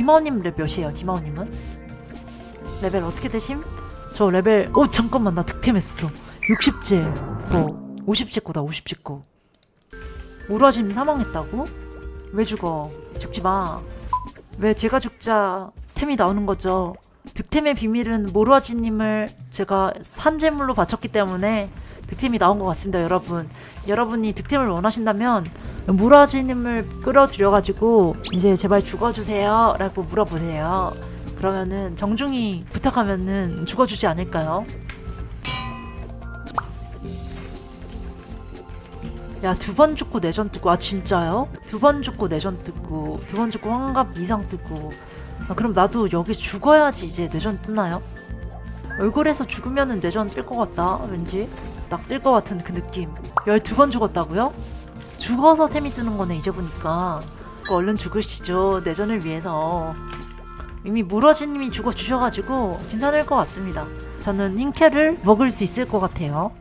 디마오님 레벨 몇이에요 디마오님은? 레벨 어떻게 되심? 저 레벨 오 잠깐만 나 득템했어 60제 거 50제 거다 50제 거 우라짐 사망했다고? 왜 죽어 죽지 마왜 제가 죽자 템이 나오는 거죠 득템의 비밀은 모루아지님을 제가 산재물로 바쳤기 때문에 득템이 나온 것 같습니다, 여러분. 여러분이 득템을 원하신다면 모루아지님을 끌어들여가지고 이제 제발 죽어주세요 라고 물어보세요. 그러면은 정중히 부탁하면은 죽어주지 않을까요? 야 두 번 죽고 내전 뜨고 아 진짜요? 두 번 죽고 내전 뜨고 두 번 죽고 환갑 이상 뜨고 아, 그럼 나도 여기 죽어야지 이제 뇌전 뜨나요? 얼굴에서 죽으면은 뇌전 뜰 것 같다 왠지 딱뜰것 같은 그 느낌 12번 죽었다고요? 죽어서 템이 뜨는 거네 이제 보니까. 그 얼른 죽으시죠. 내전을 위해서. 이미 무러지님이 죽어 주셔가지고 괜찮을 것 같습니다. 저는 흰캐를 먹을 수 있을 것 같아요.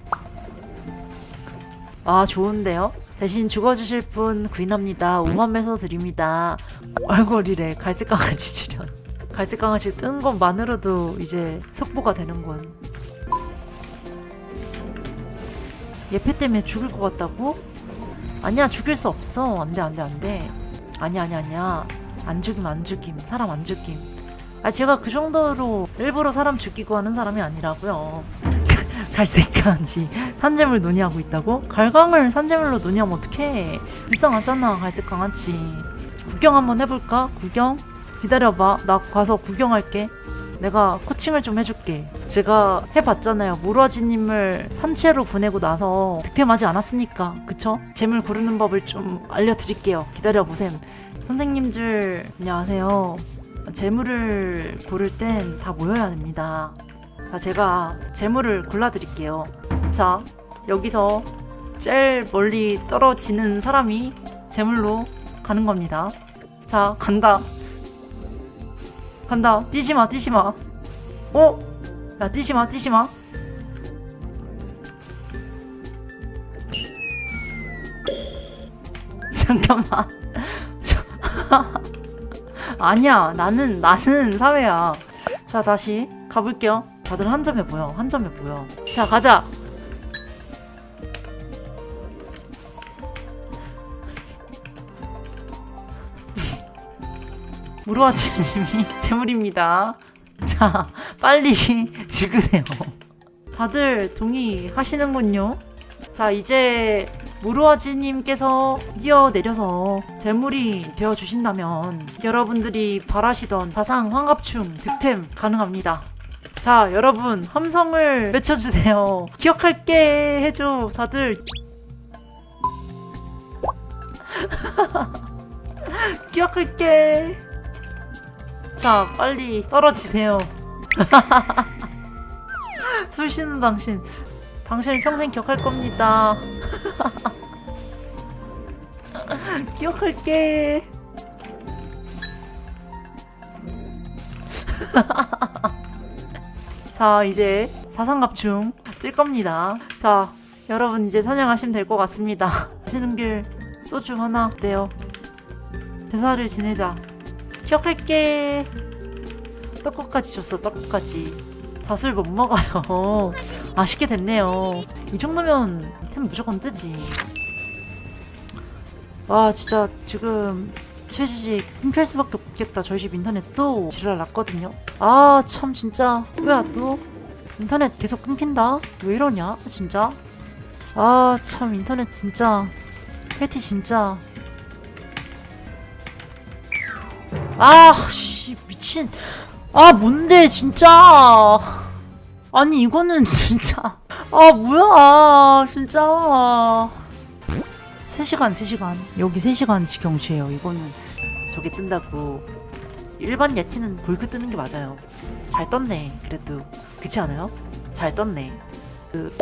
아 좋은데요? 대신 죽어주실 분 구인합니다. 5만 매서 드립니다. 얼굴이래. 갈색 강아지 출연 갈색 강아지 뜬 것만으로도 이제 속보가 되는군. 예패 때문에 죽을 것 같다고? 아니야 죽일 수 없어 안돼 안돼 안돼 아니야 아니야 아니야 안 죽임 안 죽임 사람 안 죽임 아 제가 그 정도로 일부러 사람 죽이고 하는 사람이 아니라고요 갈색 강아지 산재물 논의하고 있다고? 갈강을 산재물로 논의하면 어떡해 이상하잖아 갈색 강아지 구경 한번 해볼까? 구경? 기다려봐. 나 가서 구경할게. 내가 코칭을 좀 해줄게. 제가 해봤잖아요. 무라지님을 산채로 보내고 나서 득템하지 않았습니까? 그쵸? 재물 고르는 법을 좀 알려드릴게요. 기다려보셈. 선생님들, 안녕하세요. 재물을 고를 땐 다 모여야 됩니다. 자, 제가 재물을 골라드릴게요. 자, 여기서 제일 멀리 떨어지는 사람이 재물로 가는 겁니다. 자, 간다. 간다. 뛰지 마, 뛰지 마. 어? 야, 뛰지 마, 뛰지 마. 잠깐만. 저... 아니야, 나는, 나는 사회야. 자, 다시 가볼게요. 다들 한 점에 보여, 한 점에 보여. 자, 가자. 무르와즈님이 재물입니다. 자, 빨리 죽으세요. 다들 동의하시는군요. 자, 이제 무르와지님께서 뛰어내려서 재물이 되어 주신다면 여러분들이 바라시던 다상 환갑충 득템 가능합니다. 자, 여러분 함성을 외쳐주세요. 기억할게 해줘, 다들. 기억할게. 자, 빨리 떨어지세요. 술 쉬는 당신, 당신을 평생 기억할 겁니다. 기억할게. 자, 이제 사상갑충 뜰 겁니다. 자, 여러분 이제 사냥하시면 될 것 같습니다. 가시는 길 소주 하나 떼요. 대사를 지내자. 기억할게. 떡국까지 줬어, 떡국까지. 젖을 못 먹어요. 아쉽게 됐네요. 이 정도면 템 무조건 뜨지. 와, 진짜 지금 최지직 힘펼 수밖에 없겠다. 저희 집 인터넷 또 지랄 났거든요. 아, 참 진짜. 뭐야, 또? 인터넷 계속 끊긴다? 왜 이러냐, 진짜? 아, 참 인터넷 진짜. 패티 진짜. 아, 씨, 미친. 아, 뭔데, 진짜. 아니, 이거는 진짜. 아, 뭐야, 진짜. 3시간, 3시간. 여기 3시간 지경치예요. 이거는 저게 뜬다고. 일반 예티는 골드 뜨는 게 맞아요. 잘 떴네, 그래도. 그렇지 않아요? 잘 떴네. 그,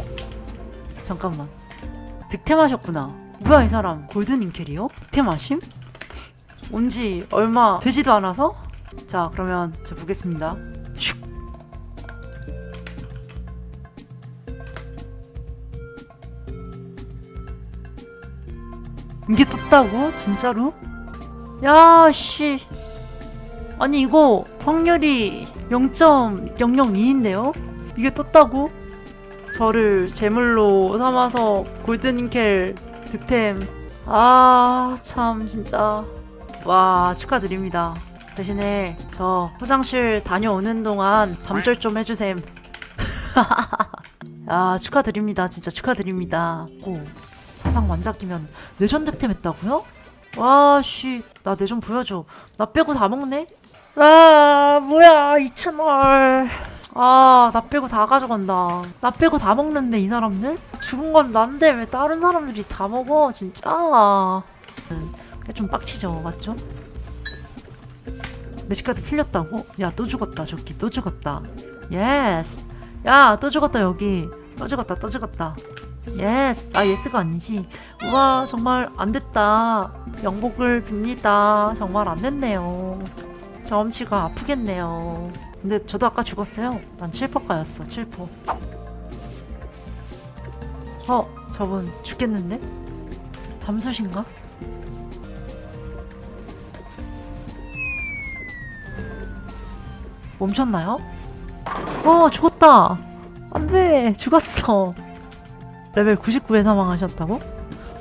잠깐만. 득템하셨구나. 뭐야, 이 사람. 골든 인캐리요? 득템하심? 온 지 얼마 되지도 않아서? 자, 그러면 저 보겠습니다. 슉. 이게 떴다고? 진짜로? 야, 씨. 아니 이거 확률이 0.002인데요? 이게 떴다고? 저를 제물로 삼아서 골든인켈 득템 아 참 진짜 와 축하드립니다. 대신에 저 화장실 다녀오는 동안 잠절 좀 해주셈. 아 축하드립니다. 진짜 축하드립니다. 오 사상 완작기면 내전 득템 했다고요? 와씨 나내좀 보여줘. 나 빼고 다 먹네? 아 뭐야 이 채널. 아나 빼고 다 가져간다. 나 빼고 다 먹는데 이 사람들? 죽은 건 난데 왜 다른 사람들이 다 먹어 진짜? 음, 좀 빡치죠 맞죠? 매직카드 풀렸다고? 야 또 죽었다 저기. 또 죽었다. 예스 야 또 죽었다 여기. 또 죽었다 또 죽었다. 예스 아 예스가 아니지. 우와 정말 안 됐다. 영복을 빕니다. 정말 안 됐네요. 경험치가 아프겠네요. 근데 저도 아까 죽었어요. 난 7퍼가였어 7퍼 어 저분 죽겠는데? 잠수신가? 멈췄나요? 어 죽었다. 안돼. 죽었어. 레벨 99에 사망하셨다고?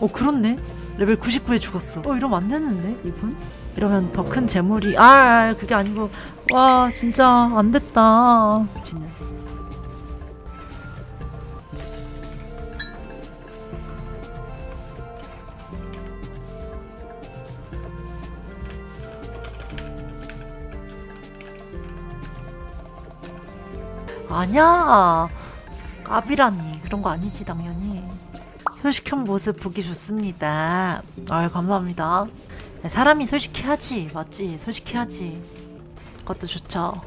어 그렇네. 레벨 99에 죽었어. 어 이러면 안 되는데 이분? 이러면 더 큰 재물이 아, 아 그게 아니고. 와 진짜 안 됐다. 지는 아니야. 까비라니. 그런 거 아니지 당연히. 솔직한 모습 보기 좋습니다. 아유 감사합니다. 사람이 솔직해야지. 맞지? 솔직해야지. 그것도 좋죠.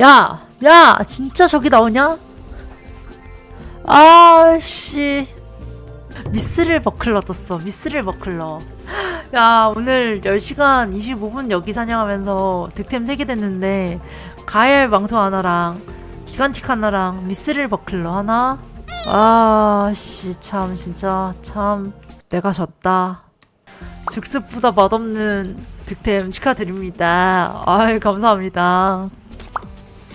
야! 야! 진짜 저기 나오냐? 아씨. 미스릴 버클러 떴어. 미스릴 버클러 야 오늘 10시간 25분 여기 사냥하면서 득템 3개 됐는데 가엘 망토 하나랑 기관식 하나랑 미스릴 버클러 하나? 아씨 참 진짜 참 내가 졌다. 즉습보다 맛없는 득템 축하드립니다. 아이 감사합니다.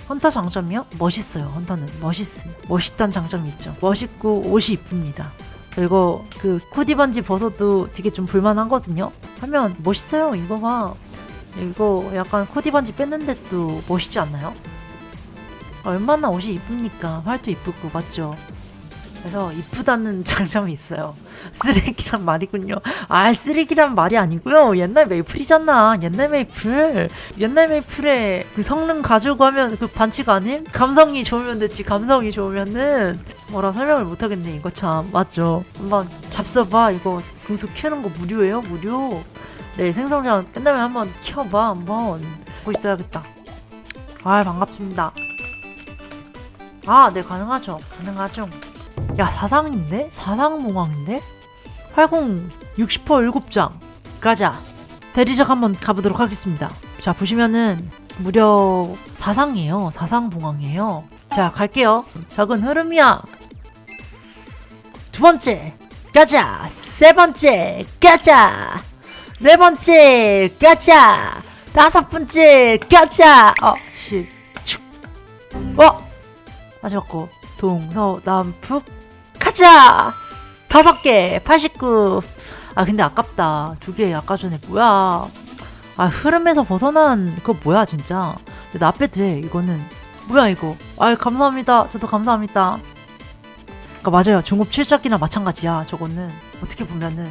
헌터 장점이요? 멋있어요 헌터는. 멋있음. 멋있다는 장점이 있죠. 멋있고 옷이 이쁩니다 그리고 그 코디반지 벗어도 되게 좀 불만하거든요 하면 멋있어요 이거 봐 이거 약간 코디반지 뺐는데도 멋있지 않나요? 얼마나 옷이 이쁩니까 활도 이쁘고 맞죠? 그래서 이쁘다는 장점이 있어요. 쓰레기란 말이군요. 아, 쓰레기란 말이 아니고요. 옛날 메이플이잖아. 옛날 메이플. 옛날 메이플에 그 성능 가지고 하면 그 반칙 아님? 감성이 좋으면 됐지. 감성이 좋으면은 뭐라 설명을 못 하겠네. 이거 참 맞죠? 한번 잡숴봐. 이거 금속 키우는 거 무료예요. 무료. 내일 생성전 끝나면 한번 키워봐. 한번 보고 있어야겠다. 아, 반갑습니다. 아, 네 가능하죠. 가능하죠. 야 사상인데? 사상몽왕인데? 활공 60% 7장. 가자. 대리적 한번 가보도록 하겠습니다. 자 보시면은 무려 사상이에요. 사상봉왕이에요. 자 갈게요. 적은 흐름이야. 두 번째. 가자. 세 번째. 가자. 네 번째. 가자. 다섯 번째. 가자. 어씨. 어? 마지막 거. 동서남북 가자. 다섯 개 89. 아 근데 아깝다. 두 개 아까 전에 뭐야? 아 흐름에서 벗어난 그거 뭐야 진짜? 근데 나 앞에 돼 이거는. 뭐야 이거? 아 감사합니다. 저도 감사합니다. 그러니까 맞아요. 중급 7작기나 마찬가지야 저거는. 어떻게 보면은